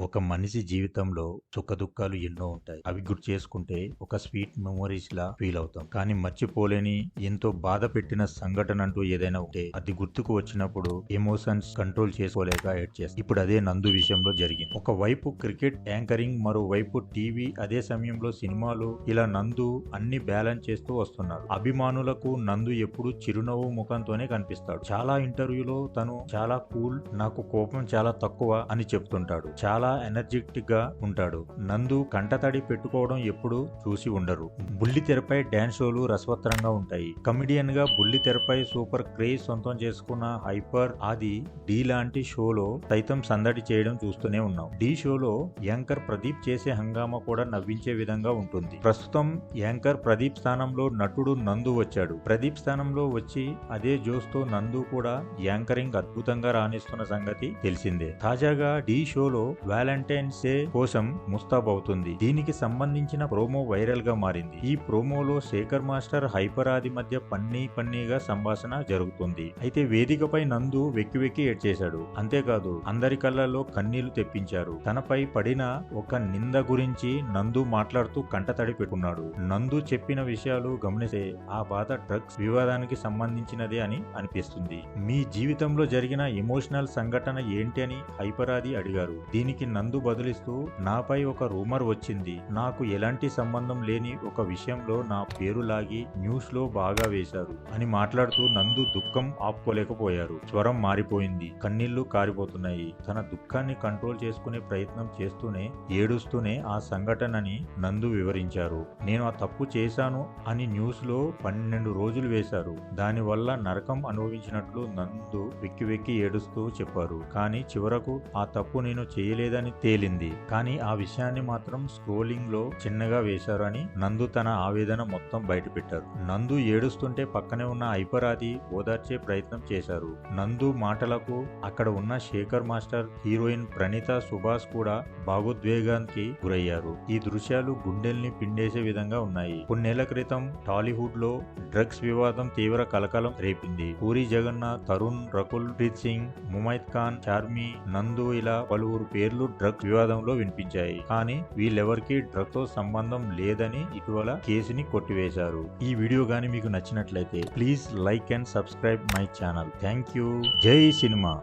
ఒక మనిషి జీవితంలో సుఖదుఖాలు ఎన్నో ఉంటాయి. అవి గుర్తు చేసుకుంటే ఒక స్వీట్ మెమొరీస్ లా ఫీల్ అవుతాం. కానీ మర్చిపోలేని ఎంతో బాధ పెట్టిన సంఘటన అంటూ ఏదైనా ఉంటే అది గుర్తుకు వచ్చినప్పుడు ఎమోషన్స్ కంట్రోల్ చేసుకోలేక ఎడ్ చేస్తాం. ఇప్పుడు అదే నందు విషయంలో జరిగింది. ఒక వైపు క్రికెట్ యాంకరింగ్ మరోవైపు టీవీ అదే సమయంలో సినిమాలు ఇలా నందు అన్ని బ్యాలెన్స్ చేస్తూ వస్తున్నాడు అభిమానులకు నందు ఎప్పుడు చిరునవ్వు ముఖంతోనే కనిపిస్తాడు. చాలా ఇంటర్వ్యూలో తను చాలా కూల్ నాకు కోపం చాలా తక్కువ అని చెప్తుంటాడు. చాలా ఎనర్జెటిక్గా ఉంటాడు. నందు కంటతడి పెట్టుకోవడం ఎప్పుడు చూసి ఉండరు. బుల్లి తెరపై డ్యాన్స్ షోలు రసవత్తరంగా ఉంటాయి. కమిడియన్గా బుల్లి తెరపై సూపర్ క్రేజ్ సొంతం చేసుకున్న హైపర్ ఆది డి లాంటి షోలో సైతం సందడి చేయడం చూస్తూనే ఉన్నాం. డి షోలో యాంకర్ ప్రదీప్ చేసే హంగామా కూడా నవ్వించే విధంగా ఉంటుంది. ప్రస్తుతం యాంకర్ ప్రదీప్ స్థానంలో నటుడు నందు వచ్చాడు. ప్రదీప్ స్థానంలో వచ్చి అదే జోస్తో నందు కూడా యాంకరింగ్ అద్భుతంగా రాణిస్తున్న సంగతి తెలిసిందే. తాజాగా డి షోలో వ్యాలంటైన్స్ డే కోసం ముస్తాబవుతుంది దీనికి సంబంధించిన ప్రోమో వైరల్గా మారింది. ఈ ప్రోమోలో శేఖర్ మాస్టర్ హైపర్ ఆది మధ్య పన్నీ పన్నీగా సంభాషణ జరుగుతుంది. అయితే వేదికపై నందు వెక్కి వెక్కి ఏడ్చేశాడు అంతేకాదు అందరి కళ్ళల్లో కన్నీళ్ళు తెప్పించారు. తనపై పడిన ఒక నింద గురించి నందు మాట్లాడుతూ కంటతడి పెట్టుకున్నాడు. నందు చెప్పిన విషయాలు గమనిస్తే ఆ బాధ డ్రగ్స్ వివాదానికి సంబంధించినదే అని అనిపిస్తుంది. మీ జీవితంలో జరిగిన ఎమోషనల్ సంఘటన ఏంటి అని హైపరాది అడిగారు. దీనికి నందు బదులిస్తూ నాపై ఒక రూమర్ వచ్చింది. నాకు ఎలాంటి సంబంధం లేని ఒక విషయంలో నా పేరు లాగి న్యూస్లో బాగా వేశారు అని మాట్లాడుతూ నందు దుఃఖం ఆపుకోలేకపోయారు. స్వరం మారిపోయింది. కన్నీళ్ళు కారిపోతున్నాయి. తన దుఃఖాన్ని కంట్రోల్ చేసుకునే ప్రయత్నం చేస్తూనే ఏడుస్తూనే ఆ సంఘటనని నందు వివరించారు. నేను ఆ తప్పు చేశాను అని న్యూస్లో పన్నెండు రోజులు వేశారు. దానివల్ల నరకం అనుభవించినట్లు నందు వెక్కి వెక్కి ఏడుస్తూ చెప్పారు. కానీ చివరకు ఆ తప్పు నేను చేయలేదు చేయలేదని తేలింది. కానీ ఆ విషయాన్ని మాత్రం స్క్రోలింగ్లో చిన్నగా వేశారు అని నందు తన ఆవేదన మొత్తం బయటపెట్టారు. నందు ఏడుస్తుంటే పక్కనే ఉన్న ఐపరాది ఓదార్చే ప్రయత్నం చేశారు. నందు మాటలకు అక్కడ ఉన్న శేఖర్ మాస్టర్ హీరోయిన్ ప్రణీత సుభాష్ కూడా భావోద్వేగానికి గురయ్యారు. ఈ దృశ్యాలు గుండెల్ని పిండేసే విధంగా ఉన్నాయి. కొన్నేళ్ళ క్రితం టాలీవుడ్లో డ్రగ్స్ వివాదం తీవ్ర కలకలం రేపింది. పూరి జగన్నాథ్ తరుణ్ రకుల్ ప్రీత్ సింగ్ ముమైత్ ఖాన్ చార్మి నందు ఇలా పలువురు పేర్లు డ్రగ్ వివాదంలో వినిపించాయి. కానీ వీళ్ళెవరికీ డ్రగ్తో సంబంధం లేదని ఇటీవల కేసుని కొట్టివేశారు. ఈ వీడియో గాని మీకు నచ్చినట్లయితే please like and subscribe my channel. Thank you. Jai cinema.